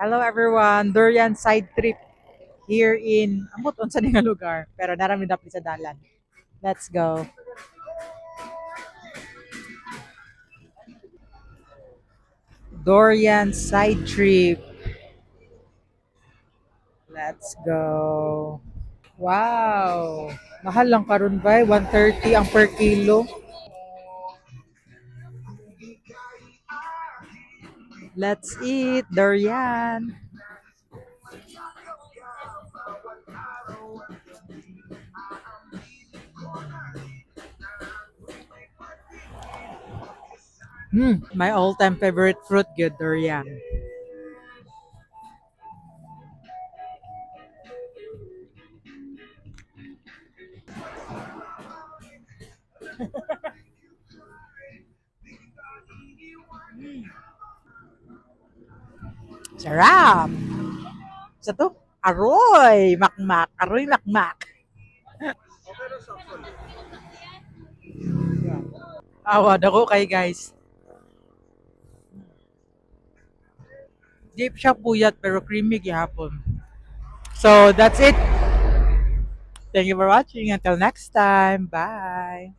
Hello everyone, Durian side trip here in amot unsa ni nga lugar pero narami dapit sa dalan. Let's go. Dorian side trip. Let's go. Wow. Mahal lang karon ba? 130 ang per kilo. Let's eat durian. Hmm, my all-time favorite fruit, good durian. Sarap! Sa to? Aroy! Makmak! Aroy makmak! Awad ako kay guys. Deep siya puyat pero creamy gihapon. So that's it. Thank you for watching. Until next time. Bye.